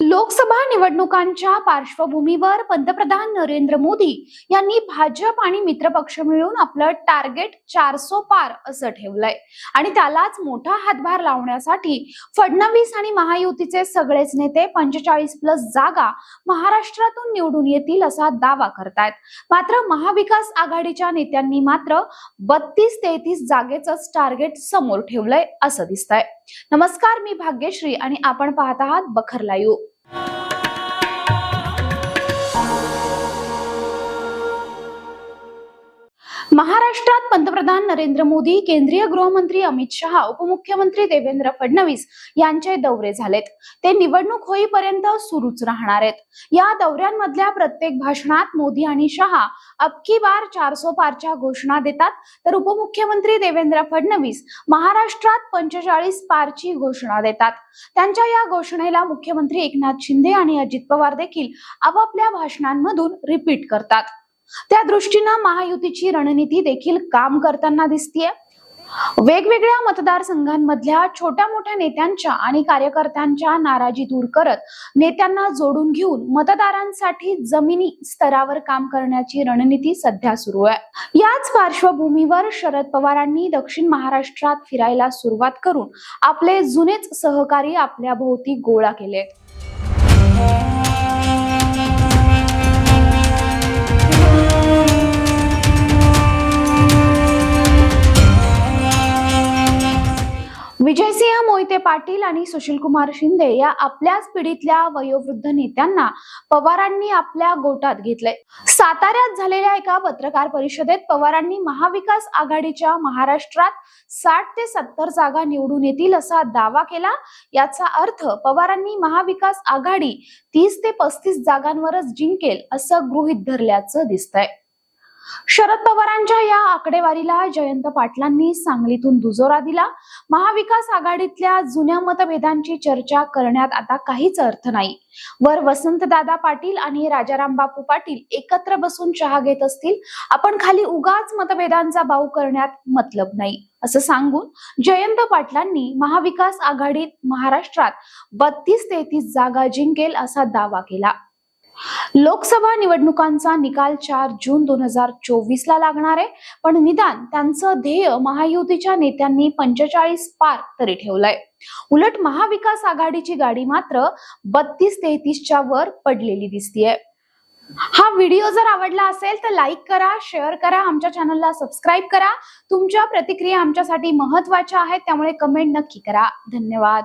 लोकसभा निवडणुकांच्या पार्श्वभूमीवर पंतप्रधान नरेंद्र मोदी यांनी भाजप आणि मित्रपक्ष मिळून आपलं टार्गेट चारसो पार असं ठेवलंय. आणि त्यालाच मोठा हातभार लावण्यासाठी फडणवीस आणि महायुतीचे सगळेच नेते पंचेचाळीस प्लस जागा महाराष्ट्रातून निवडून येतील असा दावा करतायत. मात्र महाविकास आघाडीच्या नेत्यांनी मात्र बत्तीस तेहतीस जागेच टार्गेट समोर ठेवलंय असं दिसतंय. नमस्कार मी भाग्यश्री आणि आपण पाहत आहात बखर लाईव्ह. महाराष्ट्रात पंतप्रधान नरेंद्र मोदी केंद्रीय गृहमंत्री अमित शहा उपमुख्यमंत्री देवेंद्र फडणवीस यांचे दौरे झालेत. ते निवडणूक होईपर्यंत सुरूच राहणार आहेत. या दौऱ्यांमधल्या प्रत्येक भाषणात मोदी आणि शहा अबकी बार चारसो पारच्या घोषणा देतात. तर उपमुख्यमंत्री देवेंद्र फडणवीस महाराष्ट्रात पंचेचाळीस पारची घोषणा देतात. त्यांच्या या घोषणेला मुख्यमंत्री एकनाथ शिंदे आणि अजित पवार देखील आपापल्या भाषणांमधून रिपीट करतात. त्या दृष्टीनं महायुतीची रणनीती देखील काम करताना दिसतीये. वेगवेगळ्या मतदारसंघांमधल्या छोट्या मोठ्या नेत्यांच्या आणि कार्यकर्त्यांच्या नाराजी दूर करत नेत्यांना जोडून घेऊन मतदारांसाठी जमिनी स्तरावर काम करण्याची रणनीती सध्या सुरू आहे. याच पार्श्वभूमीवर शरद पवारांनी दक्षिण महाराष्ट्रात फिरायला सुरुवात करून आपले जुनेच सहकारी आपल्या भोवती गोळा केलेत विजयसिंह मोहिते पाटील आणि सुशीलकुमार शिंदे या आपल्याच पिढीतल्या वयोवृद्ध नेत्यांना पवारांनी आपल्या गोटात घेतलंय. साताऱ्यात झालेल्या एका पत्रकार परिषदेत पवारांनी महाविकास आघाडीच्या महाराष्ट्रात साठ ते सत्तर जागा निवडून येतील असा दावा केला. याचा अर्थ पवारांनी महाविकास आघाडी तीस ते पस्तीस जागांवरच जिंकेल असं गृहीत धरल्याचं दिसतंय. शरद पवारांच्या या आकडेवारीला जयंत पाटलांनी सांगलीतून दुजोरा दिला. महाविकास आघाडीतल्या जुन्या मतभेदांची चर्चा करण्यात आता काहीच अर्थ नाही. वर वसंतदादा पाटील आणि राजाराम बापू पाटील एकत्र बसून चहा घेत असतील आपण खाली उगाच मतभेदांचा बाऊ करण्यात मतलब नाही असं सांगून जयंत पाटलांनी महाविकास आघाडीत महाराष्ट्रात बत्तीस तेहतीस जागा जिंकेल असा दावा केला. लोकसभा निवडणुकांचा निकाल चार जून दोन हजार चोवीस ला लागणार आहे. पण निदान त्यांचं ध्येय महायुतीच्या नेत्यांनी पंचेचाळीस पार तरी ठेवलंय. उलट महाविकास आघाडीची गाडी मात्र बत्तीस तेहतीसच्या वर पडलेली दिसतीये. हा व्हिडिओ जर आवडला असेल तर लाईक करा शेअर करा आमच्या चॅनलला सबस्क्राईब करा. तुमच्या प्रतिक्रिया आमच्यासाठी महत्त्वाच्या आहेत त्यामुळे कमेंट नक्की करा. धन्यवाद.